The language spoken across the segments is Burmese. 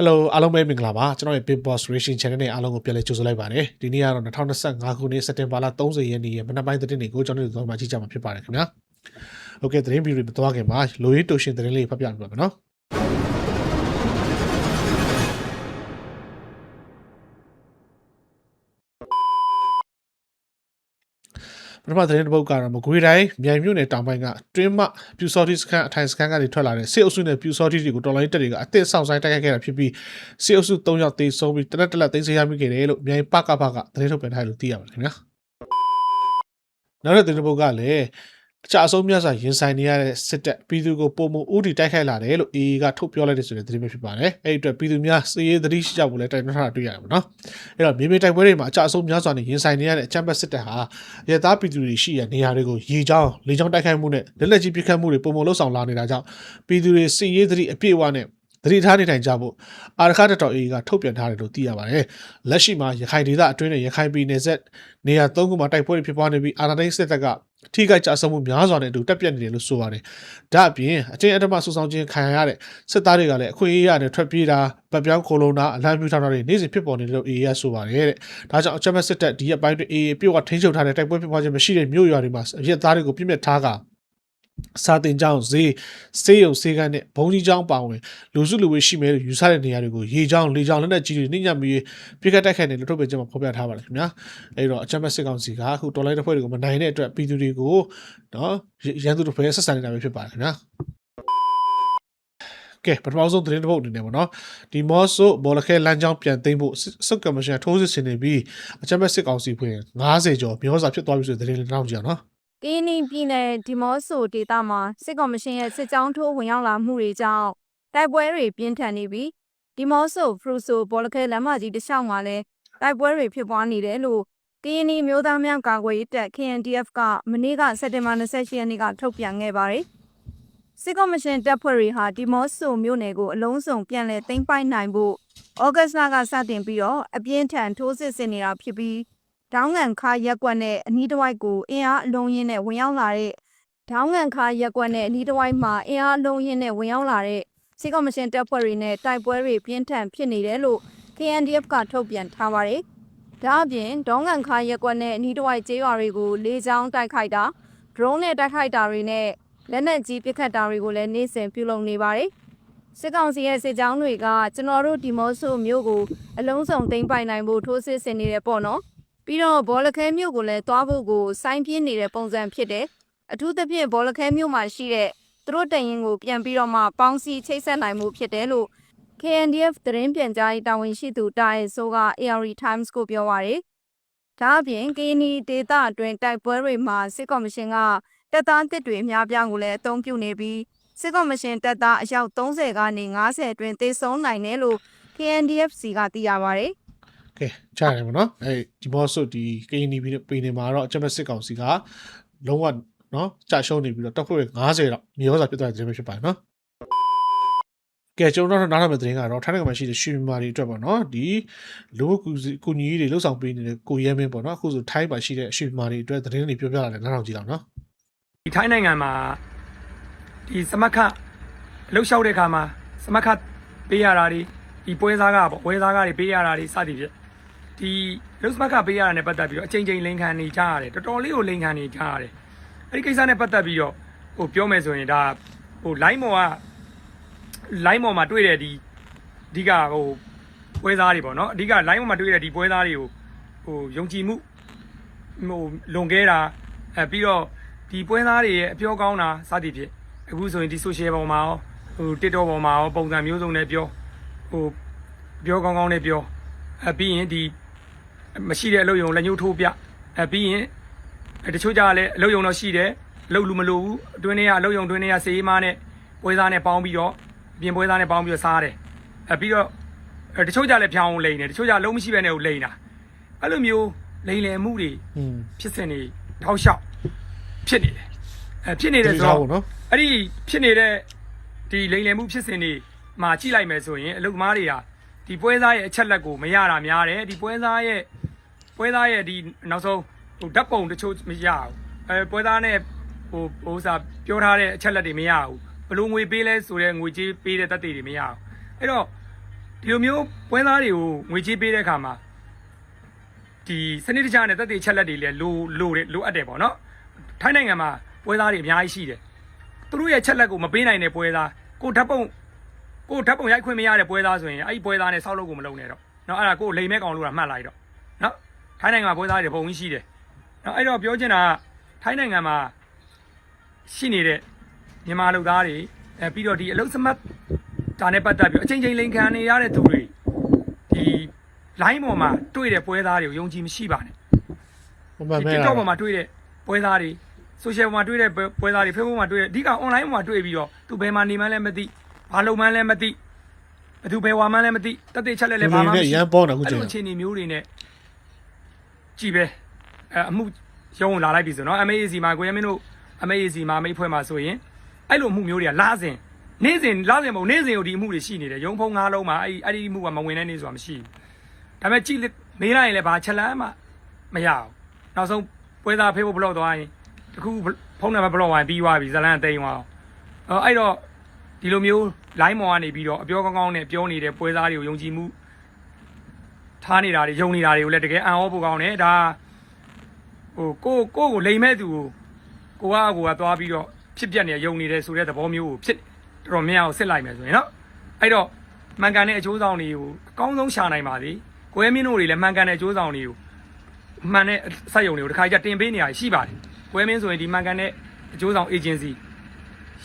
Hello အားလုံးပဲမင်္ဂလာပါကျွန်တော်ရဲ့ Big Boss Reaction Channel နဲ့အားလုံးကိုပြန်လည်ကြိုဆိုလိုက်ပါတယ်ဒီနေ့ကတော့2025ခုနှစ်စက်တင်ဘာလ30ရက်နေ့ရဲ့မနက်ပိုင်းသတင်းတွေကိုကျွန်တော်တို့ဒီမှာကြည့်ကြမှာဖြစ်ပါတယ်ခင်ဗျာ Okay သတင်းဗီဒီယိုမသွားခင်မှာလိုရင်းတိုရှင်သတင်းလေးဖတ်ပြပေးပါမယ်နော် ပထမသတင်းတစ်ပုဒ်ကတော့မကွေးတိုင်းမြိုင်မြို့နယ်တောင်ပိုင်းကတွင်းမပြူစောတိစခန်းအထိုင်စခန်းကနေထွက်လာတဲ့စစ်အုပ်စုနဲ့ပြူစောတိတွေကိုတော်လိုင်းတက်တွေကအသစ်ဆောင်ဆိုင်တိုက်ခိုက်ခဲ့တာဖြစ်ပြီးစစ်အုပ်စု၃ယောက်သေဆုံးပြီးတလက်တလက်သိမ်းဆည်းရမိခဲ့တယ်လို့မြိုင်ပကပကသတင်းထုတ်ပြန်ထားတယ်လို့သိရပါတယ်ခင်ဗျာနောက်တဲ့သတင်းတစ်ပုဒ်ကလည်း အကြအဆုံးမြတ်စွာရင်ဆိုင်နေရတဲ့စစ်တပ်ပြည်သူကိုပုံမှုဥတီတိုက်ခိုက်လာတယ်လို့ AA ကထုတ်ပြောလိုက်တဲ့ဆိုတဲ့သတင်းပဲဖြစ်ပါတယ်။အဲ့ဒီအတွက်ပြည်သူများစည်ရေးသတိရှိကြဖို့လည်းတိုက်တွန်းထားတာတွေ့ရတယ်ပေါ့နော်။အဲ့တော့မြေပြင်တိုက်ပွဲတွေမှာအကြအဆုံးများစွာနဲ့ရင်ဆိုင်နေရတဲ့အကြမ်းဖက်စစ်တပ်ဟာရဲသားပြည်သူတွေရှိတဲ့နေရာတွေကိုရေချောင်းလေချောင်းတိုက်ခိုက်မှုနဲ့လက်လက်ကြီးပစ်ခတ်မှုတွေပုံမှန်လှုပ်ဆောင်လာနေတာကြောင့်ပြည်သူတွေစည်ရေးသတိအပြည့်အဝနဲ့သ တိထားနေထိုင်ကြဖို့အာရခတတော် AA ကထုတ်ပြန်ထားတယ်လို့သိရပါတယ်။လက်ရှိမှာရခိုင်ဒေသအတွင်းနဲ့ရခိုင်ပြည်နယ်ဆက်နေရာ၃ခုမှာတိုက်ပွဲတွေဖြစ်ပွားနေပြီးအာဏာသိမ်းစစ်တပ်ကထိခိုက်ကြဆုံးမှုများစွာနဲ့အတူတက်ပြတ်နေတယ်လို့ဆိုပါတယ်။ဒါအပြင်အချင်းအဓမ္မဆူဆောင်ခြင်းခံရတဲ့စစ်သားတွေကလည်းအခွင့်အရေးရနဲ့ထွက်ပြေးတာဗတ်ပြောင်းခိုလုံတာအလံပြူထားတာတွေနေ့စဉ်ဖြစ်ပေါ်နေတယ်လို့ AA ကဆိုပါတယ်တဲ့။ဒါကြောင့်အချက်မဲ့စစ်တပ်ဒီရက်ပိုင်းတွင် AA ပြုတ်ကထိန်းချုပ်ထားတဲ့တိုက်ပွဲဖြစ်ပွားခြင်းမရှိတဲ့မြို့ရွာတွေမှာအရက်သားတွေကိုပြစ်မြတ်ထားက စာတင်ကြောင်းဈေးစေးရုံစေးကန်းနဲ့ဘုံကြီးကျောင်းပါဝင်လူစုလူဝေးရှိမယ်လို့ယူဆတဲ့နေရာတွေကိုရေချောင်းလေချောင်းလက်နက်ကြီးတွေနှိမ့်ညံ့ပြီးပြစ်ခတ်တိုက်ခိုက်နေလို့ထုတ်ပြန်ချက်မှာဖော်ပြထားပါတယ်ခင်ဗျာအဲဒီတော့အချက်မဲ့စစ်ကောင်စီကအခုတော်လိုင်းတစ်ဖွဲ့တွေကိုမနိုင်တဲ့အတွက်ပြည်သူတွေကိုနော်ရန်သူတို့ဖယ်ဆက်ဆံနေတာပဲဖြစ်ပါတယ်ခင်ဗျာကဲပထမဆုံးသတင်းတစ်ပုဒ်အနေနဲ့ပေါ့နော်ဒီမော့ဆိုဘောလခဲလမ်းကြောင်းပြန်သိမ်းဖို့စုကမရှင်ထိုးစစ်ဆင်နေပြီးအချက်မဲ့စစ်ကောင်စီဖွဲ့90ကျော်မျိုးစာဖြစ်သွားပြီဆိုတဲ့သတင်းလေးတောင်းကြည့်အောင်နော် ကင်းနီပြည်နယ်ဒီမော့ဆိုဒေသမှာစစ်ကောင်မရှင်ရဲ့စစ်ကြောင်းထိုးဝင်ရောက်လာမှုတွေကြောင့်တိုက်ပွဲတွေပြင်းထန်နေပြီးဒီမော့ဆိုဖရူဆိုဘောလခဲလမ်းမကြီးတစ်လျှောက်မှာလည်းတိုက်ပွဲတွေဖြစ်ပွားနေတယ်လို့ကင်းနီမျိုးသားများကာကွယ်ရေးတပ် KNDF ကမနေ့ကစက်တင်ဘာ28ရက်နေ့ကထုတ်ပြန်ခဲ့ပါတယ်စစ်ကောင်မရှင်တပ်ဖွဲ့တွေဟာဒီမော့ဆိုမြို့နယ်ကိုအလုံးစုံပြန်လည်သိမ်းပိုက်နိုင်ဖို့ဩဂတ်စ်လကစတင်ပြီးတော့အပြင်းထန်ထိုးစစ်ဆင်နေတာဖြစ်ပြီး ဒေါင်းငံခါရက်ကွက်နဲ့အနီးတစ်ဝိုက်ကိုအင်အားအလုံးရင်းနဲ့ဝင်ရောက်လာတဲ့ဒေါင်းငံခါရက်ကွက်နဲ့အနီးတစ်ဝိုက်မှာအင်အားအလုံးရင်းနဲ့ဝင်ရောက်လာတဲ့စစ်ကောင်မရှင်တပ်ဖွဲ့တွေနဲ့တိုက်ပွဲတွေပြင်းထန်ဖြစ်နေတယ်လို့ KNDF ကထုတ်ပြန်ထားပါတယ်။ဒါအပြင်ဒေါင်းငံခါရက်ကွက်နဲ့အနီးတစ်ဝိုက်ကျေးရွာတွေကိုလေကြောင်းတိုက်ခိုက်တာ drone နဲ့တိုက်ခိုက်တာတွေနဲ့လက်နက်ကြီးပစ်ခတ်တာတွေကိုလည်းနေ့စဉ်ပြုလုပ်နေပါတယ်။စစ်ကောင်စီရဲ့စစ်ကြောင်းတွေကကျွန်တော်တို့ဒီမော့ဆိုမြို့ကိုအလုံးစုံသိမ်းပိုက်နိုင်ဖို့ထိုးစစ်ဆင်နေတယ်ပေါ့နော်။ ပြီးတော့ဘောလခဲမြို့ကိုလည်းသွားဖို့ကိုစိုင်းပြင်းနေတဲ့ပုံစံဖြစ်တယ်။အထူးသဖြင့်ဘောလခဲမြို့မှာရှိတဲ့သူတို့တရင်ကိုပြန်ပြီးတော့မှပေါင်းစည်းချိတ်ဆက်နိုင်မှုဖြစ်တယ်လို့ KNDF သတင်းပြန်ကြားရေးတာဝန်ရှိသူတာရဲဆိုးက AR Times ကိုပြောပါရယ်။ဒါအပြင် KNI ဒေတာအတွင်းတိုက်ပွဲတွေမှာစစ်ကော်မရှင်ကတပ်သားတစ်တွေအများပြားကိုလည်းအသုံးပြုနေပြီးစစ်ကော်မရှင်တပ်သားအယောက်30ကနေ90အတွင်းသေဆုံးနိုင်တယ်လို့ KNDFC ကသိရပါရယ် ကဲကြားရတယ်ဗောနော်အဲဒီမော့ဆိုဒီကင်းနီပြည်ပြည်နေမှာတော့အချက်မဲ့စစ်ကောင်စီကလုံးဝနော်ကြာရှုံးနေပြီးတော့တက်ဖွဲ့90တော့မြေရောစာပြတ်သွားတဲ့သတင်းပဲဖြစ်ပါတယ်နော်ကဲကျွန်တော်တို့နားထောင်မယ့်သတင်းကတော့ထိုင်းနိုင်ငံမှာရှိတဲ့ရွှေမြန်မာတွေအတွက်ပေါ့နော်ဒီလူမှုကူစီကူညီရေးတွေလှုပ်ဆောင်ပေးနေတဲ့ကိုရဲမင်းပေါ့နော်အခုဆိုထိုင်းမှာရှိတဲ့ရွှေမြန်မာတွေအတွက်သတင်းတွေပြောပြလာတယ်နားထောင်ကြည့်အောင်နော်ဒီထိုင်းနိုင်ငံမှာဒီစမတ်ခလှုပ်လျှောက်တဲ့ခါမှာစမတ်ခပေးရတာတွေဒီပွဲစားကပေါ့ပွဲစားကတွေပေးရတာတွေစသည်ဖြင့် ဒီလှုပ်စမတ်ခပေးရတာနဲ့ပတ်သက်ပြီးတော့အချိန်ချင်းလိန်ခံနေကြရတယ်တော်တော်လေးကိုလိန်ခံနေကြရတယ်အဲ့ဒီကိစ္စနဲ့ပတ်သက်ပြီးတော့ဟိုပြောမယ်ဆိုရင်ဒါဟို line မော်က line မော်မှာတွေ့တဲ့ဒီအဓိကဟိုပွဲစားတွေပေါ့နော်အဓိက line မော်မှာတွေ့တဲ့ဒီပွဲစားတွေကိုဟိုယုံကြည်မှုဟိုလွန်ခဲ့တာအဲပြီးတော့ဒီပွဲသားတွေရဲ့အပြောကောင်းတာစသည်ဖြင့်အခုဆိုရင်ဒီ social ပေါ်မှာရောဟို TikTok ပေါ်မှာရောပုံစံမျိုးစုံနဲ့ပြောဟိုပြောကောင်းကောင်းနဲ့ပြောအဲပြီးရင်ဒီ မရှိတဲ့အလုပ်ယုံလက်ညှိုးထိုးပြအဲပြီးရင်အဲတချို့ကြလည်းအလုပ်ယုံတော့ရှိတယ်အလုပ်လူမလို့ဘူးအတွင်းထဲကအလုပ်ယုံအတွင်းထဲကစေးမားနဲ့ပွဲသားနဲ့ပေါင်းပြီးတော့အပြင်ပွဲသားနဲ့ပေါင်းပြီးတော့စားတယ်အဲပြီးတော့အဲတချို့ကြလည်းဖြောင်းလိန်တယ်တချို့ကြအလုံးမရှိဘဲနဲ့ကိုလိန်တာအဲ့လိုမျိုးလိန်လယ်မှုတွေอืมဖြစ်စဉ်တွေတောက်လျှောက်ဖြစ်နေတယ်အဲဖြစ်နေတယ်ဆိုဒီတော့ပေါ့နော်အဲ့ဒီဖြစ်နေတဲ့ဒီလိမ်လည်မှုဖြစ်စဉ်တွေမှာကြည့်လိုက်မယ်ဆိုရင်အလုသမားတွေဟာဒီပွဲသားရဲ့အချက်လက်ကိုမရတာများတယ်ဒီပွဲသားရဲ့ ပွဲသားရဲ့ဒီနောက်ဆုံးဟိုဓာတ်ပုံတချို့မရဘူးအဲပွဲသားနဲ့ဟိုဟိုဥစားပြောထားတဲ့အချက်လက်တွေမရဘူးဘလို့ငွေပေးလဲဆိုတဲ့ငွေကြေးပေးတဲ့တက်တွေတွေမရဘူးအဲ့တော့ဒီလိုမျိုးပွဲသားတွေကိုငွေကြေးပေးတဲ့အခါမှာဒီစနစ်တကျနဲ့တက်တဲ့ချက်လက်တွေလည်းလိုလိုတယ်လိုအပ်တယ်ပေါ့နော်ထိုင်းနိုင်ငံမှာပွဲသားတွေအများကြီးရှိတယ်သူတို့ရဲ့ချက်လက်ကိုမပေးနိုင်တဲ့ပွဲသားကိုဓာတ်ပုံကိုဓာတ်ပုံရိုက်ခွင့်မရတဲ့ပွဲသားဆိုရင်အဲ့ဒီပွဲသားနဲ့ဆောက်လုပ်ကိုမလုပ်နဲ့တော့နော်အဲ့ဒါကိုလိမ်မဲကောင်လို့တာမှတ်လိုက်တော့နော် ထိုင်းနိုင်ငံမှာပွဲသားတွေပုံကြီးရှိတယ်နော်အဲ့တော့ပြောချင်တာကထိုင်းနိုင်ငံမှာရှိနေတဲ့မြန်မာလူသားတွေအဲပြီးတော့ဒီအလုတ်စမတ်ဒါနဲ့ပတ်သက်ပြီးအချိန်ချင်းလိန်ခံနေရတဲ့သူတွေဒီ line ပေါ်မှာတွေ့တဲ့ပွဲသားတွေကိုယုံကြည်မရှိပါနဲ့ဟိုမှာဒီမဲ TikTok ပေါ်မှာတွေ့တဲ့ပွဲသားတွေ social ပေါ်မှာတွေ့တဲ့ပွဲသားတွေ Facebook မှာတွေ့တဲ့အဓိက online ပေါ်မှာတွေ့ပြီးတော့သူဘယ်မှာနေမှန်းလည်းမသိဘာလုပ်မှန်းလည်းမသိဘယ်သူဘယ်ဝါမှန်းလည်းမသိတက်တဲ့ချက်လက်လည်းဘာမှမနဲ့သိရန်ပေါ်တာခုအဲ့ချိန်လိုအခြေအနေမျိုးတွေနဲ့ ကြည်ပဲအဲအမှုရုံးလာလိုက်ပြီဆိုတော့ MAAC မှာကိုရမင်းတို့ MAAC မှာမိတ်ဖွဲ့မှာဆိုရင်အဲ့လိုအမှုမျိုးတွေကလာစဉ်နေ့စဉ်လာစဉ်မဟုတ်နေ့စဉ်ကိုဒီအမှုတွေရှိနေတယ်ရုံးဖုံးငါးလုံးမှာအဲ့ဒီအဲ့ဒီအမှုကမဝင်တဲ့နေ့ဆိုတာမရှိဘူးဒါပေမဲ့ကြည်မေးလိုက်ရင်လည်းဘာချက်လန်းမှမရအောင်နောက်ဆုံးပွဲသားဖေးဖို့ဘလော့သွားရင်တခုဖုန်းနံပါတ်ဘလော့ဝိုင်းပြီးသွားပြီဇလန်တိန်သွားအောင်အဲ့တော့ဒီလိုမျိုး line မော်ကနေပြီးတော့အပြောကောင်းကောင်းနဲ့ပြောနေတဲ့ပွဲသားတွေကိုယုံကြည်မှု ထားနေတာတွေယုံနေတာတွေကိုလည်းတကယ်အံ့ဩဖို့ကောင်းတယ်ဒါဟိုကိုကိုကိုလိမ်မဲ့သူကိုကိုကကိုကသွားပြီးတော့ဖြစ်ပြက်နေယုံနေတယ်ဆိုတဲ့သဘောမျိုးကိုဖြစ်တော်တော်များများကိုစစ်လိုက်မယ်ဆိုရင်နော်အဲ့တော့မှန်ကန်တဲ့အကျိုးဆောင်တွေကိုအကောင်းဆုံးရှာနိုင်ပါသည်ကိုရဲမင်းတို့တွေလည်းမှန်ကန်တဲ့အကျိုးဆောင်တွေကိုမှန်တဲ့စက်ယုံတွေကိုတစ်ခါကြတင်ပေးနေရရှိပါတယ်ကိုရဲမင်းဆိုရင်ဒီမှန်ကန်တဲ့အကျိုးဆောင် agency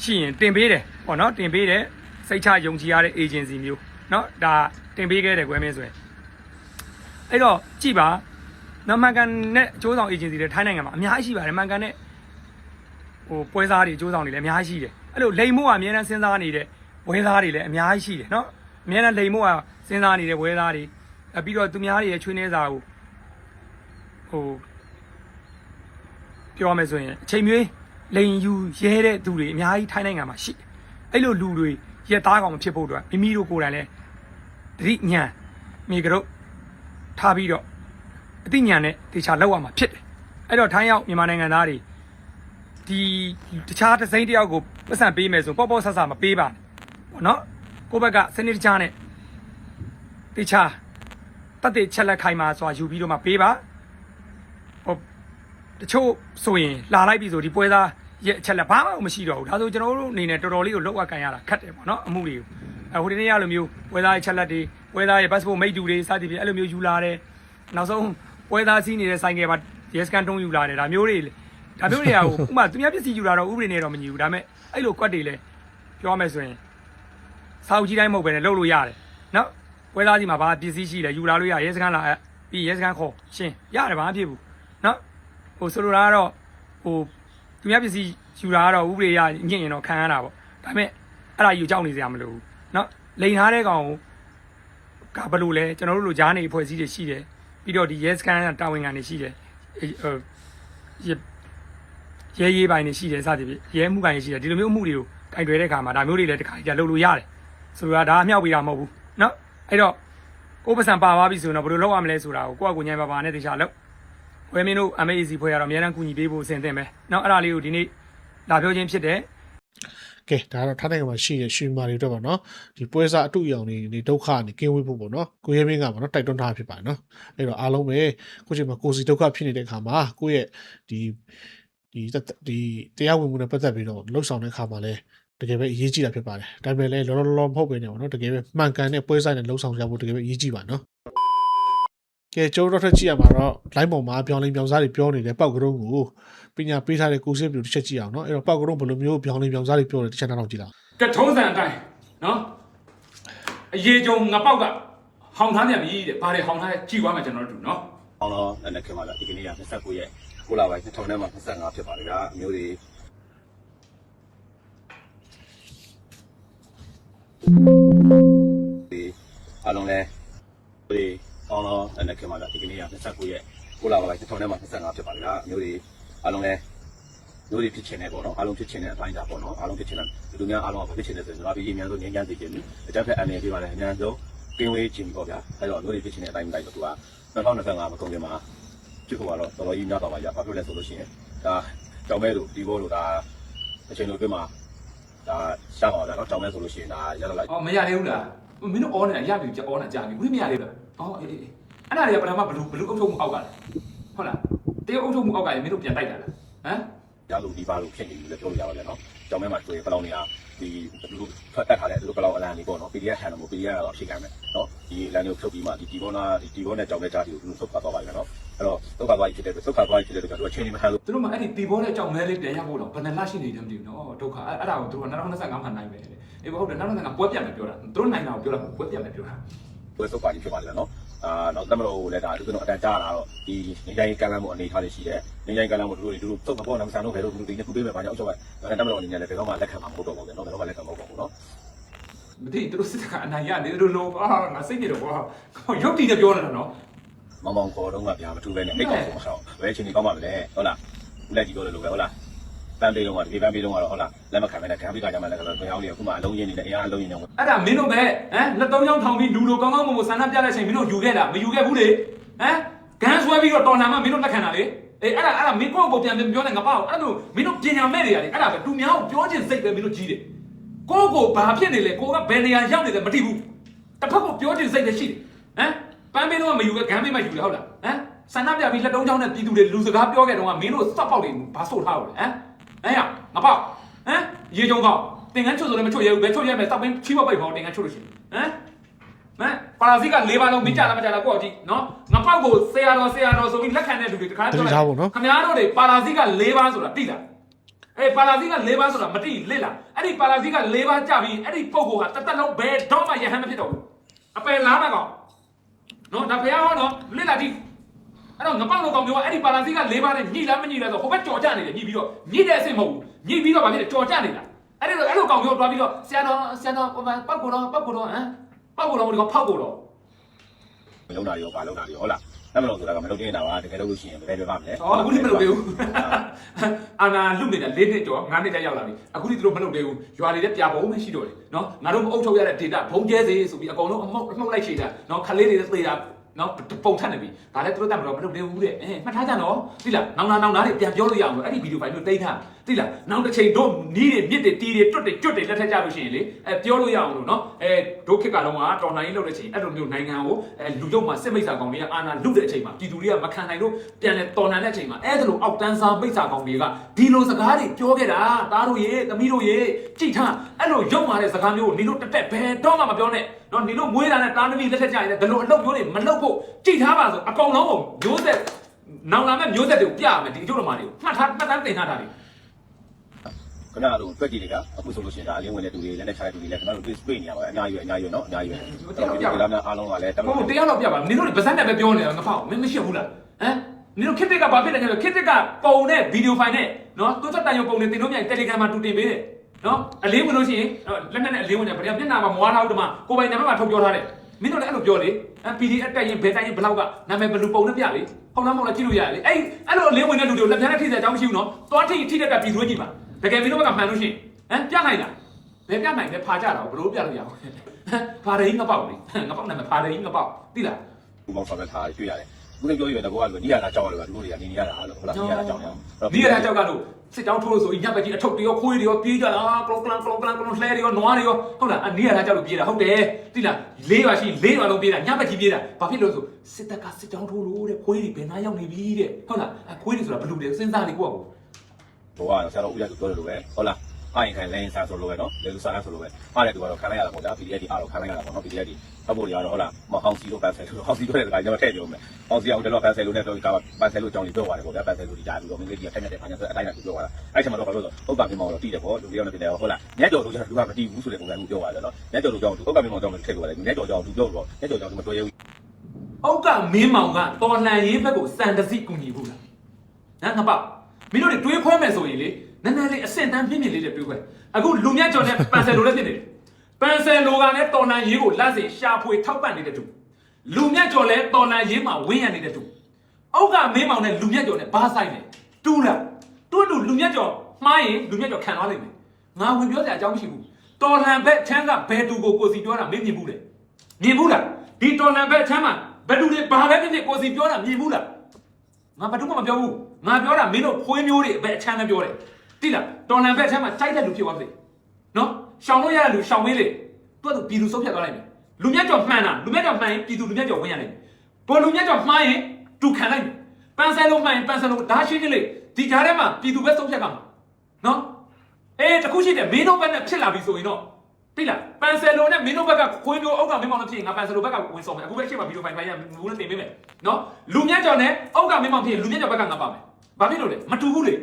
ရှိရင်တင်ပေးတယ်ပေါ့နော်တင်ပေးတယ်စိတ်ချယုံကြည်ရတဲ့ agency မျိုးနော်ဒါတင်ပေးခဲ့တယ်ကိုရဲမင်းဆိုရင် အဲ့တော့ကြည်ပါနော်မှန်ကန်နဲ့အကျိုးဆောင် agency တွေထိုင်းနိုင်ငံမှာအများကြီးရှိပါတယ်မှန်ကန်တဲ့ဟိုပွဲစားတွေအကျိုးဆောင်တွေလည်းအများကြီးရှိတယ်အဲ့လိုလိမ်မို့ကအများအားစဉ်းစားနေတဲ့ဝဲသားတွေလည်းအများကြီးရှိတယ်နော်အများအားလိမ်မို့ကစဉ်းစားနေတဲ့ဝဲသားတွေအပြီးတော့သူများတွေရဲ့ချွေးနှဲစာကိုဟိုပြောရမယ်ဆိုရင်အချိန်မျိုးလိန်ယူရဲတဲ့သူတွေအများကြီးထိုင်းနိုင်ငံမှာရှိတယ်အဲ့လိုလူတွေရက်သားကောင်မဖြစ်ဖို့အတွက်မိမိတို့ကိုယ်တိုင်လည်းတတိညာမိကြတော့ ထားပြီးတော့အသိဉာဏ်နဲ့တေချာလောက်ရမှာဖြစ်တယ်အဲ့တော့ထိုင်းရောက်မြန်မာနိုင်ငံသားတွေဒီတခြားတစ်စိမ့်တစ်ယောက်ကိုပတ်စံပေးမယ်ဆိုပေါ့ပေါ့ဆဆမပေးပါနဲ့ပေါ့နော်ကိုယ့်ဘက်ကစနစ်တကျနဲ့တေချာတတ်တဲ့ချက်လက်ခိုင်မှာဆိုတာယူပြီးတော့မှပေးပါဟိုတချို့ဆိုရင်လာလိုက်ပြီဆိုဒီပွဲသားရဲ့အချက်လက်ဘာမှမရှိတော့ဘူးဒါဆိုကျွန်တော်တို့အနေနဲ့တော်တော်လေးကိုလောက်အပ်ကန်ရတာခက်တယ်ပေါ့နော်အမှုတွေကိုအဲဟိုဒီနေ့ရလိုမျိုးပွဲသားရဲ့ချက်လက်တွေ ပွဲသားရဲ့ passport မိတ်တူတွေစသဖြင့်အဲ့လိုမျိုးယူလာတယ်နောက်ဆုံးပွဲသားစီးနေတဲ့ဆိုင်ကယ်မှာ yes scan တုံးယူလာတယ်ဒါမျိုးတွေဒါမျိုးတွေကဟိုဥမာသူများပစ္စည်းယူလာတော့ဥပဒေနဲ့တော့မညီဘူးဒါပေမဲ့အဲ့လိုကွက်တွေလဲပြောမယ်ဆိုရင်စာအုပ်ကြီးတိုင်းမဟုတ်ပဲနဲ့လုပ်လို့ရတယ်နော်ပွဲသားစီမှာဘာပစ္စည်းရှိလဲယူလာလို့ရရဲစခန်းလာပြီးရဲစခန်းခေါ်ရှင်းရတယ်ဘာဖြစ်ဘူးနော်ဟိုဆိုလိုတာကတော့ဟိုသူများပစ္စည်းယူလာတော့ဥပဒေရညင့်ရင်တော့ခံရတာပေါ့ဒါပေမဲ့အဲ့ဒါကြီးကိုကြောက်နေစရာမလိုဘူးနော်လိန်ထားတဲ့ကောင်ကို ဘယ်လိုလဲကျွန်တော်တို့လိုဂျားနေအဖွဲ့အစည်းတွေရှိတယ်ပြီးတော့ဒီ yes can တာဝန်ခံတွေရှိတယ်ဟိုရဲရဲပိုင်းတွေရှိတယ်စသဖြင့်ရဲမှုပိုင်းတွေရှိတယ်ဒီလိုမျိုးအမှုတွေကိုကင်တွယ်တဲ့အခါမှာဒါမျိုးတွေလည်းတစ်ခါကြာလုပ်လို့ရတယ်ဆိုတော့ဒါအမြောက်ပေးတာမဟုတ်ဘူးเนาะအဲ့တော့ကိုယ်ပစံပါသွားပြီဆိုတော့ဘယ်လိုလုပ်ရမလဲဆိုတာကိုကိုယ့်အကူညံပါပါနဲ့တခြားလုပ် ဝဲမင်းတို့ MAC ဖွဲ့ရတော့အများအားကူညီပေးဖို့အဆင်သင့်ပဲเนาะအဲ့ဒါလေးကိုဒီနေ့လာပြောချင်းဖြစ်တယ် ကဲဒါကတော့ထိုင်းနိုင်ငံမှာရှိတဲ့ရွှေမာတွေအတွက်ပေါ့နော်ဒီပွဲစားအတူအယောင်တွေနေဒုက္ခနေကင်းဝေးဖို့ပေါ့နော်ကိုရဲမင်းကပေါ့နော်တိုက်တွန်းထားဖြစ်ပါတယ်နော်အဲ့တော့အားလုံးပဲကိုချိန်မှာကိုစီဒုက္ခဖြစ်နေတဲ့အခါမှာကိုယ့်ရဲ့ဒီဒီဒီတရားဝင်မှုနဲ့ပတ်သက်ပြီးတော့လှုပ်ဆောင်တဲ့အခါမှာလဲတကယ်ပဲအရေးကြီးတာဖြစ်ပါတယ်ဒါပေမဲ့လည်းလောလောလောမဟုတ်ပဲねပေါ့နော်တကယ်ပဲမှန်ကန်တဲ့ပွဲစားနဲ့လှုပ်ဆောင်ကြဖို့တကယ်ပဲအရေးကြီးပါနော် ကဲကျိုးတော့ထက်ကြည့်ရမှာတော့ line ပေါ်မှာပြောင်းလင်းပြောင်းစားတွေပြောနေတဲ့ပောက်ကရုံးကိုပညာပေးထားတဲ့ကိုစစ်ပြူတစ်ချက်ကြည့်အောင်နော်အဲ့တော့ပောက်ကရုံးဘယ်လိုမျိုးပြောင်းလင်းပြောင်းစားတွေပြောတယ်တစ်ချက်နောက်ကြည့်လာကထုံးစံအတိုင်းနော်အရေးကြုံငပောက်ကဟောင်ထားပြန်ပြီတဲ့ဘာတွေဟောင်ထားလဲကြည့်သွားမယ်ကျွန်တော်တို့နော်အောင်တော့လည်းခင်ဗျာဒီကနေ့က29ရက်ကိုလာပိုင်း2000ထဲမှာ25ဖြစ်ပါတယ်ဗျာအမျိုးတွေဒီအားလုံးလဲဒီ ကောင်းတော့လက်နက်ခင်ပါဗျာဒီကနေ့က29ရက်ကိုလာပါပဲ2000နဲ့မှ25ဖြစ်ပါဗျာမျိုးတွေအားလုံးလည်းမျိုးတွေဖြစ်ချင်တယ်ပေါ့နော်အားလုံးဖြစ်ချင်တဲ့အပိုင်းဒါပေါ့နော်အားလုံးဖြစ်ချင်တယ်လူတို့များအားလုံးဖြစ်ချင်တယ်ဆိုရင်တော့ဒီအများဆုံးငြိမ်းချမ်းစေချင်တယ်အကြက်ဖက်အန်နေပြပါတယ်အများဆုံးကင်းဝေးချင်ပေါ့ဗျာအဲ့တော့မျိုးတွေဖြစ်ချင်တဲ့အပိုင်းတိုင်းတော့သူက2025မကုန်ခင်မှာဖြစ်ပေါ်လာတော့တော်တော်ကြီးများပါပါဗျာဘာဖြစ်လဲဆိုလို့ရှိရင်ဒါကြောင်မဲတို့ဒီဘောတို့ဒါအချိန်လိုပြမှာဒါရှားပါဗျာနော်ကြောင်မဲဆိုလို့ရှိရင်ဒါရတော့လိုက်အော်မရသေးဘူးလားမင်းတို့အော်နေတာရပြီကြော်အော်နေတာကြာပြီဘူးမရသေးဘူးလား အော်အေးအေးအဲ့ဒါတွေကပထမဘလူးဘလူးအုပ်ချုပ်မှုအောက်ကလေဟုတ်လားတရုတ်အုပ်ချုပ်မှုအောက်ကလေမင်းတို့ပြန်တိုက်တာလားဟမ်ရလို့ဒီပါလို့ဖြစ်နေပြီလို့ပြောလို့ရပါတယ်နော်ကြောင်မဲမှာတွေ့ပလောင်နေတာဒီလူထွက်တက်ထားတဲ့လူပလောင်အလံလေးပေါ့နော် PDF ထန်လို့ PDF ကတော့ဖြစ်ကြမယ်နော်ဒီအလံလေးကိုဖြုတ်ပြီးမှဒီဒီဘောနာဒီဒီဘောနဲ့ကြောင်မဲကြားတီကိုလူထုတ်သွားပါမယ်နော်အဲ့တော့သုတ်ခါသွားကြီးဖြစ်တဲ့သုတ်ခါသွားကြီးဖြစ်တဲ့တော့အချိန်ကြီးမဟန်လို့သူတို့မှအဲ့ဒီတီဘောတဲ့ကြောင်မဲလေးပြန်ရဖို့တော့ဘယ်နှလရှိနေတယ်မသိဘူးနော်ဒုက္ခအဲ့အဲ့ဒါကိုသူတို့က2025မှာနိုင်မယ်လေအေးဟုတ်တယ်2025ပွဲပြတ်မယ်ပြောတာသူတို့နိုင်တာကိုပြောတာပွဲပြတ်မယ်ပြောတာ ဘယ်သုတ်ခါကြီးဖြစ်ပါလဲနော်အာတော့တမလို့လည်းဒါသူတို့အတန်ကြားလာတော့ဒီနေတိုင်းကမ်းလမ်းမှုအနေထားတွေရှိတယ်နေတိုင်းကမ်းလမ်းမှုတို့တို့သုတ်ခါပေါ်နမဆန်တို့ဘယ်လိုလူတွေခုပေးမယ်ဘာကြောင့်အချုပ်ပဲတမလို့အနေနဲ့လည်းဘယ်တော့မှလက်ခံမှာမဟုတ်တော့ဘူးနော်ဘယ်တော့မှလက်ခံမဟုတ်ပါဘူးနော်မသိသူတို့စစ်ကအနိုင်ရနေသူတို့လုံးအာငါစိတ်နေတော့ကွာရုပ်တည်နေပြောနေတာနော်မောင်မောင်ခေါ်တော့ကဗျာမထူးပဲနဲ့အိတ်ကောင်ကိုမဆောင်ဘယ်အချိန်ကြီးကောင်းပါမလဲဟုတ်လားဦးလက်ကြီးပြောတယ်လို့ပဲဟုတ်လား ပန်းပေးတော့ကဒီပန်းပေးတော့ကတော့ဟုတ်လားလက်မခံပဲနဲ့ခံပြီးကြမှာလည်းကတော့ဘယ်အောင်လေးအခုမှအလုံးရင်းနေတယ်အရာအလုံးရင်းနေအဲ့ဒါမင်းတို့ပဲဟမ်လက်သုံးချောင်းထောင်ပြီးလူလိုကောင်းကောင်းမွန်မွန်ဆန္ဒပြတဲ့အချိန်မင်းတို့ယူခဲ့တာမယူခဲ့ဘူးလေဟမ်ဂန်းဆွဲပြီးတော့တော်လှန်မှမင်းတို့လက်ခံတာလေအေးအဲ့ဒါအဲ့ဒါမင်းကိုယ့်ကိုပြန်ပြန်ပြောနေငါပေါ့အဲ့လိုမင်းတို့ပညာမဲ့တွေရတယ်အဲ့ဒါပဲသူများကိုပြောချင်စိတ်ပဲမင်းတို့ကြီးတယ်ကိုယ့်ကိုဘာဖြစ်နေလဲကိုကဘယ်နေရာရောက်နေလဲမသိဘူးတစ်ဖက်ကိုပြောချင်စိတ်လည်းရှိတယ်ဟမ်ပန်းပေးတော့မယူခဲ့ဂန်းပေးမှယူတယ်ဟုတ်လားဟမ်ဆန္ဒပြပြီးလက်သုံးချောင်းနဲ့ပြည်သူတွေလူစကားပြောခဲ့တော့ကမင်းတို့စောက်ပေါက်တွေဘာဆို့ထားလို့လဲဟမ် အဲ့ရငါပေါ့ဟမ်ရေကြုံကောက်တင်ကန်းချွတ်ဆိုလည်းမချွတ်ရဘူးဘယ်ချွတ်ရမယ်တောက်ပင်းချီးမပိတ်ပေါ့တင်ကန်းချွတ်လို့ရှိရင်ဟမ်ဟမ်ပါရာဇီက၄ပါးလုံးမင်းကြလားမကြလားကိုယ့်အကြည့်နော်ငါပောက်ကိုဆရာတော်ဆရာတော်ဆိုပြီးလက်ခံတဲ့လူတွေတခါတတိထားဖို့နော်ခင်ဗျားတို့တွေပါရာဇီက၄ပါးဆိုတာသိလားအေးပါရာဇီက၄ပါးဆိုတာမသိလစ်လားအဲ့ဒီပါရာဇီက၄ပါးကြပြီးအဲ့ဒီပုံကောတသက်လုံးဘယ်တော့မှယဟန်မဖြစ်တော့ဘူးအပယ်လားမကောင်နော်ဒါဖះဟောနော်လစ်လာကြည့် အဲ့တော့ငပောက်လို့ကောင်ပြောအဲ့ဒီပါရာဇီက၄ပါးနဲ့ညှိလားမညှိလားဆိုဟိုဘက်ကြော်ကြနေတယ်ညှိပြီးတော့ညှိတဲ့အဆင့်မဟုတ်ဘူးညှိပြီးတော့ဗာဖြစ်တယ်ကြော်ကြနေတာအဲ့ဒီလိုအဲ့လိုကောင်ပြောတွားပြီးတော့ဆရာတော်ဆရာတော်ဟိုပောက်ကိုတော့ပောက်ကိုတော့ဟမ်ပောက်ကိုတော့ဒီကောင်ဖောက်ကိုတော့မလုံးတာရောဘာလုံးတာရောဟုတ်လားတမလို့ဆိုတာကမလုံးတင်တာပါတကယ်လို့ရှိရင်ဘယ်လိုပါမလဲ။အော်အခုထိမလုပ်သေးဘူး။အာနာလွတ်နေတာ၄နှစ်ကျော်၅နှစ်ကြာရောက်လာပြီ။အခုထိသူတို့မလုပ်သေးဘူး။ရွာတွေလည်းပြပုံမရှိတော့လေ။နော်ငါတို့မအုပ်ချုပ်ရတဲ့ data ဘုံကျဲစေဆိုပြီးအကုန်လုံးအမှုတ်အမှုတ်လိုက်ချိန်တာ။နော်ခလေးတွေသေတာ နော်ပုံထက်နေပြီ။ဒါလည်းသူတို့တတ်မလို့မလုပ်သေးဘူးတဲ့။အဲမှတ်ထားကြနော်။သိလား။နောင်နာနောင်နာတွေပြန်ပြောလို့ရအောင်လို့အဲ့ဒီဗီဒီယိုဖိုင်တို့တိတ်ထား။သိလား။နောက်တစ်ချိန်တို့နီးတွေမြစ်တွေတီးတွေတွတ်တွေကျွတ်တွေလက်ထက်ကြလို့ရှိရင်လေအဲပြောလို့ရအောင်လို့နော်။အဲတို့ခစ်ကတော့ကတော်နိုင်ရေးလုပ်တဲ့ချိန်အဲ့လိုမျိုးနိုင်ငံကိုအဲလူတို့မှာစစ်မိတ်ဆာကောင်တွေကအာနာလုတဲ့အချိန်မှာပြည်သူတွေကမခံနိုင်လို့ပြန်လဲတော်လှန်တဲ့အချိန်မှာအဲ့ဒါလိုအောက်တန်းစားမိတ်ဆာကောင်တွေကဒီလိုစကားတွေပြောခဲ့တာသားတို့ရေသမီးတို့ရေကြိတ်ထားအဲ့လိုရုံမာတဲ့စကားမျိုးကိုနင်တို့တက်တက်ဘယ်တော့မှမပြောနဲ့နော်နင်တို့မွေးလာတဲ့သားသမီးလက်ထက်ကြရင်လည်းဒီလိုအလုပ်မျိုးတွေမလုပ်ဖို့ကြိတ်ထားပါဆိုအကောင်လုံးကိုမျိုးဆက်နောင်လာမဲ့မျိုးဆက်တွေကိုပြရမယ်ဒီအကျိုးတော်မှာတွေကိုမှတ်ထားမှတ်တမ်းတင်ထားတာတွေ ခဏလို့တွက်ကြည့်လိုက်တာအခုဆိုလို့ရှိရင်ဒါအလင်းဝင်တဲ့သူတွေလည်းလက်ချတဲ့သူတွေလည်းခဏလို့ display နေရပါတယ်အများကြီးအများကြီးနော်အများကြီးပဲဒီကလာများအားလုံးကလည်းတမဟုတ်လို့တရားတော့ပြပါနင်တို့တွေဗဇက်နဲ့ပဲပြောနေတာငါဖောက်မင်းမရှိဘူးလားဟမ်နင်တို့ခစ်တစ်ကဘာဖြစ်လဲဆိုခစ်တစ်ကပုံနဲ့ဗီဒီယိုဖိုင်နဲ့နော်တိုးတက်တန်ရုံပုံနဲ့တင်လို့မြိုင်တယ်လီဂရမ်မှာတူတင်ပေးတယ်နော်အလေးဝင်လို့ရှိရင်လက်နဲ့အလေးဝင်တယ်ဗျာမျက်နှာမှာမွားထားဘူးတမကိုပိုင်နာမည်မှာထုတ်ပြောထားတယ်မင်းတို့လည်းအဲ့လိုပြောလေအဲ PDF တက်ရင်ဘယ်တက်ရင်ဘလောက်ကနာမည်ဘလူပုံနဲ့ပြလေဟုတ်လားမဟုတ်လားကြည့်လို့ရတယ်လေအဲ့အဲ့လိုအလေးဝင်တဲ့လူတွေကိုလက်ပြားနဲ့ထိစရာအကြောင်းမရှိဘူးနော်သွားထိထိတက်ကပြည်သွေးကြည့်ပါ တကယ်မင်းတို့ဘက်ကမှန်လို့ရှိရင်ဟမ်ပြနိုင်လားဘယ်ပြနိုင်လဲဖာကြတာဘလို့ပြလို့ရအောင်ဖာရင်းငပောက်လေငပောက်နာမည်ဖာရင်းငပောက်သိလားဘူမောင်ဆောင်တဲ့ထားတွေ့ရတယ်ခုနပြောရတဲ့ကောကလို့နီးရတာကြောက်ရတယ်ကသူတို့တွေကနေနေရတာလို့ဟုတ်လားနီးရတာကြောက်ရအောင်ဒီရတဲ့ကြောက်ကတော့စစ်တောင်းထိုးလို့ဆိုရင်ညဘက်ကြီးအထုပ်တွေရောခွေးတွေရောပြေးကြတာကလောကလန်ကလောကလန်ကလောလှဲတွေရောနွားတွေရောဟုတ်လားအနီးရတဲ့ကြောက်လို့ပြေးတာဟုတ်တယ်သိလားလေးပါရှိလေးပါလုံးပြေးတာညဘက်ကြီးပြေးတာဘာဖြစ်လို့ဆိုစစ်တပ်ကစစ်တောင်းထိုးလို့တဲ့ခွေးတွေဘယ်နာရောက်နေပြီတဲ့ဟုတ်လားအခွေးတွေဆိုတာဘယ်လိုလဲစဉ်းစားနေကိုယ့်ကို ဘောကဆရာတော်ဦးရသူပြောတယ်လို့ပဲဟုတ်လားအားရင်ခံလိုင်းစားဆိုလို့ပဲနော်လေလူစားဆိုလို့ပဲအားတဲ့သူကတော့ခံလိုက်ရတာပေါ့ဗျာ PDF ဒီအားတော့ခံလိုက်ရတာပေါ့နော် PDF ဒီအဖို့တွေကတော့ဟုတ်လားမဟောင်းစီလို့ပန်းဆယ်လို့ဟောင်းစီတို့တဲ့ကကျွန်တော်ထည့်ပြောမယ်ဟောင်းစီအောင်တော့ပန်းဆယ်လို့နဲ့ပြောပြီးကပန်းဆယ်လို့ကြောင်းကြီးပြောပါတယ်ပေါ့ဗျာပန်းဆယ်လို့ဒီကြားပြီးတော့မင်းလေးကြီးထိုင်နေတဲ့ခါကျတော့အတိုင်းနဲ့ပြောသွားတာအဲ့ချိန်မှာတော့ဘာလို့ဆိုဟုတ်ပါပြီမောင်တော့တည်တယ်ပေါ့လူတွေရောနေတယ်ဟုတ်လားညက်တော်လို့ကျတော့လူကမတည်ဘူးဆိုတဲ့ပုံစံမျိုးပြောပါတယ်နော်ညက်တော်လို့ကြောင်းဟုတ်ပါပြီမောင်ကြောင်းထည့်ပြောတယ်ညက်တော်ကြောင်းသူပြောတော့ညက်တော်ကြောင်းသူမတွေ့ရဘူးအောက်ကမင်းမောင်ကတော်လှန်ရေးဘက်ကိုစံတစီကူညီဘူးလားဟမ်ငါပေါ့ မင်းတို့တွေတွေးခွဲမယ်ဆိုရင်လေနည်းနည်းလေးအဆင့်တန်းပြင်းပြင်းလေးတွေတွေးခွဲအခုလူမြတ်ကျော်နဲ့ပန်ဆယ်လိုလည်းဖြစ်နေတယ်ပန်ဆယ်လိုကလည်းတော်လှန်ရေးကိုလက်စင်ရှာဖွေထောက်ပံ့နေတဲ့သူလူမြတ်ကျော်လည်းတော်လှန်ရေးမှာဝင်းရနေတဲ့သူအောက်ကမင်းမောင်နဲ့လူမြတ်ကျော်နဲ့ဘာဆိုင်လဲတူးလားတူးတူလူမြတ်ကျော်မှားရင်လူမြတ်ကျော်ခံသွားလိမ့်မယ်ငါဝင်ပြောစရာအကြောင်းမရှိဘူးတော်လှန်ဘက်ချမ်းကဘယ်သူကိုကိုစီပြောတာမင်းမြင်ဘူးလေမြင်ဘူးလားဒီတော်လှန်ဘက်ချမ်းမှာဘယ်သူတွေဘာပဲဖြစ်ဖြစ်ကိုစီပြောတာမြင်ဘူးလားငါဘာတူမှမပြောဘူး ငါပြောတာမင်းတို့ခွေးမျိုးတွေအပဲအချမ်းပဲပြောတယ်တိလားတော်လန်ဘက်အချမ်းမှာကြိုက်တဲ့လူဖြစ်သွားစေနော်ရှောင်လို့ရတဲ့လူရှောင်မေးလေသူကသူပြည်သူဆုံးဖြတ်သွားလိုက်မယ်လူမြတ်ကြော်မှန်တာလူမြတ်ကြော်မှန်ရင်ပြည်သူလူမြတ်ကြော်ဝင်ရလိမ့်မယ်ပေါ်လူမြတ်ကြော်မှားရင်တူခံလိုက်မယ်ပန်းဆယ်လုံးမှန်ရင်ပန်းဆယ်လုံးဒါရှင်းချင်းလေဒီကြားထဲမှာပြည်သူပဲဆုံးဖြတ်ကမှာနော်အေးတခုရှိတယ်မင်းတို့ဘက်နဲ့ဖြစ်လာပြီဆိုရင်တော့သိလားပန်ဆယ်လိုနဲ့မင်းတို့ဘက်ကခွင်းတို့အောက်ကမင်းမောင်နဲ့ဖြစ်ရင်ငါပန်ဆယ်လိုဘက်ကဝင်ဆောင်မယ်အခုပဲရှေ့မှာဗီဒီယိုဖိုင်ဖိုင်ရဘူးနဲ့တင်ပေးမယ်နော်လူမြတ်ကြော်နဲ့အောက်ကမင်းမောင်ဖြစ်ရင်လူမြတ်ကြော်ဘက်ကငါပါမယ် ဘာဖြစ်လို့လဲမတူဘူးလေ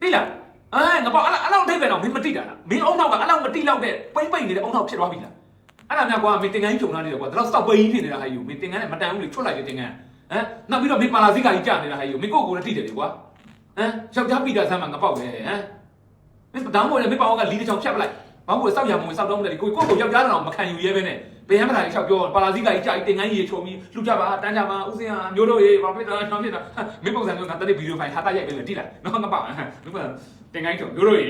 သိလားအဲငါပေါ့အဲ့အဲ့လောက်အိဗယ်တော့မင်းမတိတာလားမင်းအုံနောက်ကအဲ့လောက်မတိလောက်တဲ့ပိမ့်ပိမ့်နေတဲ့အုံနောက်ဖြစ်သွားပြီလားအဲ့ဒါများကွာမင်းတင်ကန်းကြီးဖြုံလာနေတယ်ကွာဒါတော့စောက်ပိန်းဖြစ်နေတာဟာယူမင်းတင်ကန်းနဲ့မတန်ဘူးလေချွတ်လိုက်တယ်တင်ကန်းဟမ်နောက်ပြီးတော့မင်းပါလာစိကကြီးကြာနေတာဟာယူမင်းကိုယ့်ကိုယ်လည်းတိတယ်လေကွာဟမ်ယောက်ျားပိတာဆမ်းမှာငါပေါက်ပဲဟမ်မင်းတောင်းပေါ်လေမင်းပေါက်ကလီတစ်ချောင်ဖြတ်ပလိုက်ဘာလို့စောက်ရမဝင်စောက်တော့မလဲကိုကိုကိုယောက်ျားတော်မခံယူရဲပဲနဲ့ ဘယ်ဟမ်းမလာကြီးချောက်ပြောပါလာစီကကြီးကြာကြီးတင်ငန်းကြီးချုံပြီးလှူကြပါတန်းကြပါဥစဉ်ဟာမျိုးတို့ရေဘာဖြစ်တာတောင်းဖြစ်တာမင်းပုံစံမျိုးငါတက်တဲ့ဗီဒီယိုဖိုင်ဟာတာရိုက်ပေးမယ်တိလားနော်ငါပါမင်းကတင်ငန်းကြီးချုံမျိုးတို့ရေ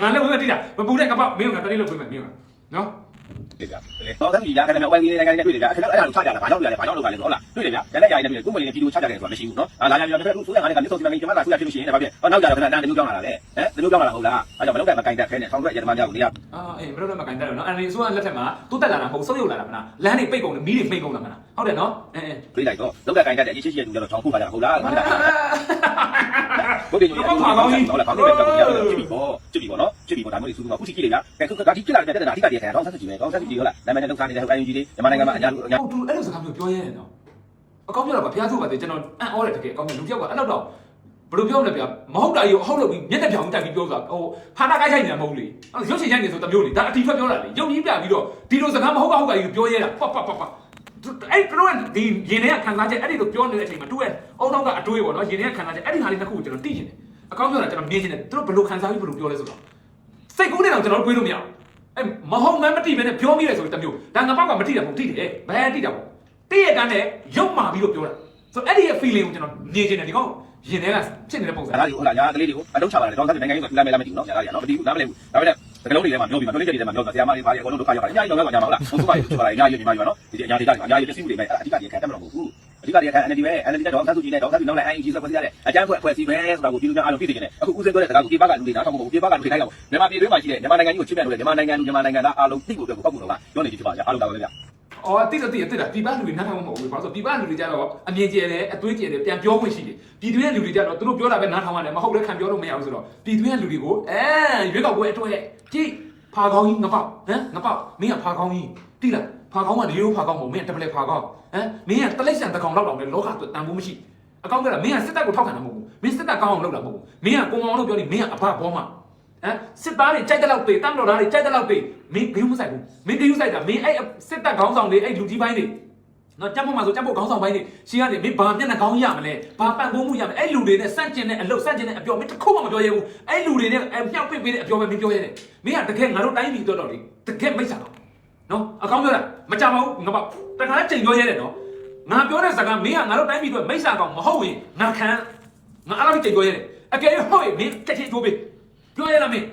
ငါလည်းဝင်တိလားမပူတဲ့ကပောက်မင်းကတက်တဲ့လို့ပေးမယ်မင်းကနော် 对ဗျာတော့သမီးရာခဏခဏဝိုင်းနေနေနေတွေ့တယ်ဗျာအဲ့ဒါအဲ့ဒါကိုချကြတာဘာကြောင့်လဲဘာကြောင့်လုပ်ပါလဲဆိုဟုတ်လားတွေ့တယ်ဗျာလက်လက်ရာရနေပြီကိုမလေးနဲ့ဗီဒီယိုချကြတယ်ဆိုတာမရှိဘူးနော်အာလာရရတဲ့ဆိုရငါလည်းကနေဆိုစီမံကိန်းကျမလာဆိုရဖြစ်လို့ရှိရင်လည်းဘာဖြစ်ဟောနောက်ကြတော့ခဏတန်းတမျိုးကြောင်းလာတာလေဟမ်တမျိုးကြောင်းလာတာဟုတ်လားအဲ့တော့မလုပ်တဲ့မကင်တက်ခဲနဲ့ထောင်ထွက်ရတမကြောက်နေရအာအေးမလို့တော့မကန်တယ်နော်အန်ဒီဆိုကလက်ထက်မှာတိုးတက်လာတာမဟုတ်ဆုံးယုတ်လာတာမလားလမ်းတွေပိတ်ကုန်တယ်မီးတွေပိတ်ကုန်တာမလားဟုတ်တယ်နော်အဲအဲပြေးလိုက်တော့လုပ်တဲ့ကင်တက်တဲ့အရေးရှိရှိတူတော့ချောင်းခုပါကြတာဟုတ်လား ဘုရားကြီးဟုတ်လားကောင်းကြီးဟုတ်လားကောင်းကြီးပဲကြောက်ကြတယ်ချစ်ပြီပေါ့ချစ်ပြီပေါ့နော်ချစ်ပြီပေါ့ဒါမျိုးတွေသူကခုချစ်ကြည့်လေဗျာကဲခုကဒါဒီကြည့်လာတဲ့တက်တာအဓိကတည်းကကောင်းဆက်ကြည့်ပဲကောင်းဆက်ကြည့်ဟုတ်လားနာမည်နဲ့လောက်စားနေတဲ့ဟိုအယူကြီးတွေမြန်မာနိုင်ငံမှာအများအများဟုတ်သူအဲ့လိုစကားမျိုးပြောရဲတယ်နော်အကောင်းပြောတာပါဘုရားသူ့ပါသေးကျွန်တော်အံ့ဩတယ်တကယ်အကောင်းပြောလူပြောက်ကအဲ့လောက်တော့ဘယ်လိုပြောမလဲဗျာမဟုတ်တာကြီးကိုအဟုတ်လို့ပြီးမျက်နှာပြောင်တိုက်ပြီးပြောဆိုတာဟိုဖာနာကိုက်ခိုက်နေတာမဟုတ်လေအဲ့ရုပ်ရှင်ရိုက်နေဆိုတမျိုးလေဒါအတီထွက်ပြောတာလေရုပ်ကြီးပြပြီးတော့ဒီလိုစကားမဟုတ်ကဟုတ်ကကြီးပြောရဲတာပတ်ပတ်ပတ်ပတ် အဲ့တို့ကဒီရင်ထဲကခံစားချက်အဲ့ဒီလိုပြောနေတဲ့အချိန်မှာသူ့ရဲ့အုံနောက်ကအတွေးပေါ့နော်ရင်ထဲကခံစားချက်အဲ့ဒီဟာလေးတစ်ခုကိုကျွန်တော်သိချင်တယ်အကောင်းပြောတာကျွန်တော်မြင်ချင်တယ်သူတို့ဘယ်လိုခံစားပြီးဘယ်လိုပြောလဲဆိုတော့စိတ်ကူးနေတော့ကျွန်တော်တွေးလို့မရဘူးအဲ့မဟုတ်မှန်းမတိပဲနဲ့ပြောမိတယ်ဆိုတမျိုးဒါငါပေါက်ကမတိတယ်မဟုတ်တိတယ်ဘယ်တိတာပေါ့တည့်ရတန်းနဲ့ရုပ်မာပြီးတော့ပြောတာဆိုတော့အဲ့ဒီရဲ့ feeling ကိုကျွန်တော်မြင်ချင်တယ်ဒီကောင်ရင်ထဲကဖြစ်နေတဲ့ပုံစံဒါကဟုတ်လားညာကလေးတွေကိုအလုံးချပါတယ်ကောင်းဆက်နိုင်ငံရေးဆိုလာမဲလာမသိဘူးနော်ညာကလေးနော်မသိဘူးနားမလဲဘူးဒါပေမဲ့ စကလုံးတွေထဲမှာပြောပြီးမှပြောလေးချက်တွေထဲမှာပြောတာဆရာမလေးပါလေအကုန်လုံးဒုက္ခရောက်ပါတယ်အများကြီးတော့ရောက်ပါညာမဟုတ်လားဘုသူပါရေးချပါလားအများကြီးညီမကြီးနော်ဒီအများကြီးတာအများကြီးသိမှုတွေမဲ့အဓိကကြီးခံတတ်မလို့ဘူးအဓိကကြီးခံ NLD ပဲ NLD တော့ဆန်းစုကြည်နဲ့တော့ဆန်းစုနောက်လည်း ING ဆိုဖွဲ့စည်းရတဲ့အကြမ်းဖွဲ့ဖွဲ့စည်းပဲဆိုတာကိုပြည်သူများအားလုံးသိနေတယ်အခုဦးစင်းပြောတဲ့စကားကိုဒီဘက်ကလူတွေနားထောင်ဖို့ဒီဘက်ကလူတွေတိုင်းတော့မြန်မာပြည်တွင်းမှာရှိတဲ့မြန်မာနိုင်ငံကြီးကိုချစ်မြတ်လို့မြန်မာနိုင်ငံလူမြန်မာနိုင်ငံသားအားလုံးသိဖို့အတွက်ကိုပောက်ဖို့တော့ပြောနေကြည့်ပါကြအားလုံးတောင်းပါလေဗျာ အော်တိတယ်တိတယ်တိတယ်ဒီဘက်လူတွေနားထောင်မှာမဟုတ်ဘူးဘာလို့ဆိုဒီဘက်လူတွေကြတော့အမြင်ကျယ်တယ်အသွေးကျယ်တယ်ပြန်ပြောခွင့်ရှိတယ်ပြည်တွင်းရဲ့လူတွေကြတော့သူတို့ပြောတာပဲနားထောင်ရတယ်မဟုတ်လဲခံပြောလို့မရဘူးဆိုတော့ပြည်တွင်းရဲ့လူတွေကိုအဲရွေးကောက်ပွဲအတွက်ကြည့်ဖာကောင်းကြီးငပောက်ဟမ်ငပောက်မင်းကဖာကောင်းကြီးတိလားဖာကောင်းကဒီလိုဖာကောင်းမဟုတ်မင်းကတပလက်ဖာကောင်းဟမ်မင်းကတလိမ့်ဆန်တကောင်လောက်တောင်လေလောကအတွက်တန်ဖိုးမရှိအကောင်းကလားမင်းကစစ်တပ်ကိုထောက်ခံတာမဟုတ်ဘူးမင်းစစ်တပ်ကောင်းအောင်လုပ်တာမဟုတ်ဘူးမင်းကကိုမောင်လို့ပြောနေမင်းကအဘဘောမှာ ဟမ်စစ်သားတွေကြိုက်တဲ့လောက်ပေးတမ်းတော်သားတွေကြိုက်တဲ့လောက်ပေးမင်းဂယုမဆိုင်ဘူးမင်းဂယုဆိုင်တာမင်းအဲ့စစ်တပ်ခေါင်းဆောင်တွေအဲ့လူကြီးပိုင်းတွေနော်ကြက်ဖို့မှာဆိုကြက်ဖို့ခေါင်းဆောင်ပိုင်းတွေရှင်းရတယ်မင်းဘာမျက်နှာကောင်းရမလဲဘာပံ့ပိုးမှုရမလဲအဲ့လူတွေနဲ့စန့်ကျင်တဲ့အလုပ်စန့်ကျင်တဲ့အပြောမင်းတစ်ခုမှမပြောရဘူးအဲ့လူတွေနဲ့အဲ့မြောက်ပစ်ပေးတဲ့အပြောပဲမင်းပြောရတယ်မင်းကတကယ်ငါတို့တိုင်းပြည်တော့တော့လေတကယ်မိတ်ဆက်တော့နော်အကောင်းပြောတာမကြပါဘူးငါပါတခါချိန်ပြောရတယ်နော်ငါပြောတဲ့စကားမင်းကငါတို့တိုင်းပြည်တော့မိတ်ဆက်ကောင်မဟုတ်ရင်ငါခံငါအဲ့လိုချိန်ပြောရတယ်အကယ်၍ဟုတ်ရင်မင်းတက်ချစ်တိုးပေး ပြောရလားမင်း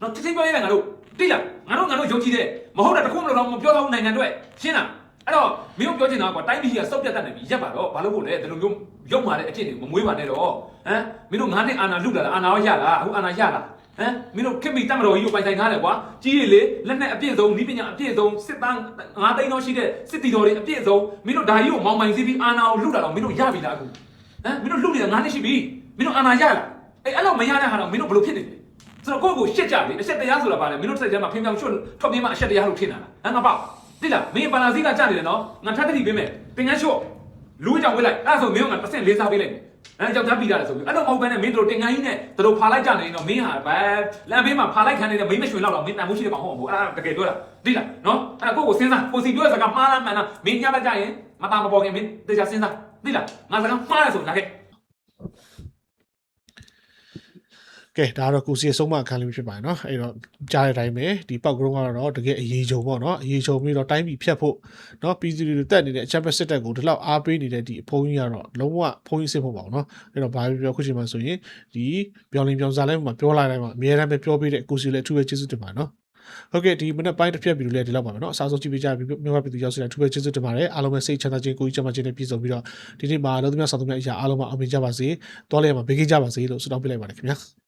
နော်တိတိပြောရဲငါတို့တိလားငါတို့ငါတို့ယုံကြည်တဲ့မဟုတ်တာတခုမလို့တော့မပြောတော့နိုင်ငံအတွက်ရှင်းလားအဲ့တော့မင်းတို့ပြောချင်တာကွာတိုင်းပြည်ကစောက်ပြတ်တတ်နေပြီရက်ပါတော့ဘာလို့ဖို့လဲဒီလိုမျိုးရုပ်မာတဲ့အဖြစ်တွေမမွေးပါနဲ့တော့ဟမ်မင်းတို့ငါးနှစ်အာနာလုလာလားအာနာရောရလားအခုအာနာရလားဟမ်မင်းတို့ခင်မီတတ်မတော်ကြီးကိုပိုင်ဆိုင်ထားတယ်ကွာကြီးရလေလက်နဲ့အပြည့်စုံဤပညာအပြည့်စုံစစ်သားငါးသိန်းတော့ရှိတဲ့စစ်တီတော်တွေအပြည့်စုံမင်းတို့ဒါကြီးကိုမောင်ပိုင်စီးပြီးအာနာကိုလုလာတော့မင်းတို့ရပြီလားအခုဟမ်မင်းတို့လုနေတာငါးနှစ်ရှိပြီမင်းတို့အာနာရလားအဲ့အဲ့လိုမရတဲ့ဟာတော့မင်းတို့ဘယ်လိုဖြစ်နေလဲ ဆိုတော့ကိုယ့်ကိုရှစ်ကြလေအဆက်တရားဆိုတာပါလေမင်းတို့စိတ်ထဲမှာဖင်ပြောင်ချွတ်ထွက်ပြေးမှအဆက်တရားလို့ထင်တာလားဟမ်ငါပေါ့တိလားမင်းပါလာစီကကြနေတယ်နော်ငါထပ်တတိပေးမယ်ပင်ကန်းချွတ်လူကြောင်ဝေးလိုက်အဲ့ဒါဆိုမင်းကငါတစ်ဆင့်လေးစားပေးလိုက်မယ်အဲ့ကြောက်ကြပြီးရတယ်ဆိုပြီးအဲ့တော့မဟုတ်ဘဲနဲ့မင်းတို့တင်ငန်းကြီးနဲ့တို့ဖာလိုက်ကြနေရင်တော့မင်းဟာဗဲလမ်းဘေးမှာဖာလိုက်ခံနေတဲ့မိမရွှေလောက်တော့မင်းတန်မှုရှိတဲ့ကောင်ဟုတ်မဟုတ်အဲ့ဒါတကယ်ပြောတာတိလားနော်အဲ့ဒါကိုယ့်ကိုစဉ်းစားကိုစီပြောတဲ့စကားမှားလားမှန်လားမင်းညဘက်ကြရင်မသားမပေါ်ခင်မင်းတေချာစဉ်းစားတိလားငါစကားမှားတယ်ဆိုလာခဲ့ ကဲဒါကတော့ကိုစီရဲ့ဆုံးမအခန်းလေးပဲဖြစ်ပါတယ်เนาะအဲ့တော့ကြားတဲ့အတိုင်းပဲဒီပောက်ကရုံးကတော့တကယ်အရေးချုံပေါ့เนาะအရေးချုံပြီးတော့တိုင်းပြည်ဖြတ်ဖို့เนาะပြည်သူတွေတက်နေတဲ့အချက်ပဲစစ်တပ်ကိုဒီလောက်အားပေးနေတဲ့ဒီအဖုံးကြီးကတော့လုံးဝဖုံးကြီးစစ်ဖို့ပါဘူးเนาะအဲ့တော့ဘာပဲပြောခုချိန်မှာဆိုရင်ဒီပြောင်းလင်းပြောင်းစားလဲမှာပြောလိုက်တိုင်းမှာအများအားပဲပြောပေးတဲ့ကိုစီလည်းအထူးပဲကျေးဇူးတင်ပါတယ်เนาะဟုတ်ကဲ့ဒီမနေ့ပိုင်းတစ်ဖြတ်ဗီဒီယိုလေးဒီလောက်ပါပဲเนาะအစားဆုံးကြည့်ပေးကြပြီးမြန်မာပြည်သူရောက်စီတိုင်းအထူးပဲကျေးဇူးတင်ပါတယ်အားလုံးပဲစိတ်ချမ်းသာခြင်းကိုယ်ကြီးချမ်းသာခြင်းနဲ့ပြည့်စုံပြီးတော့ဒီနေ့မှာလုံးသမျှဆောင်သမျှအရာအားလုံးမှာအောင်မြင်ကြပါစေတောင်းလျက်မှာဘေးကင်းကြပါစေလို့ဆုတောင်းပေးလိုက်ပါတယ်ခင်ဗျာ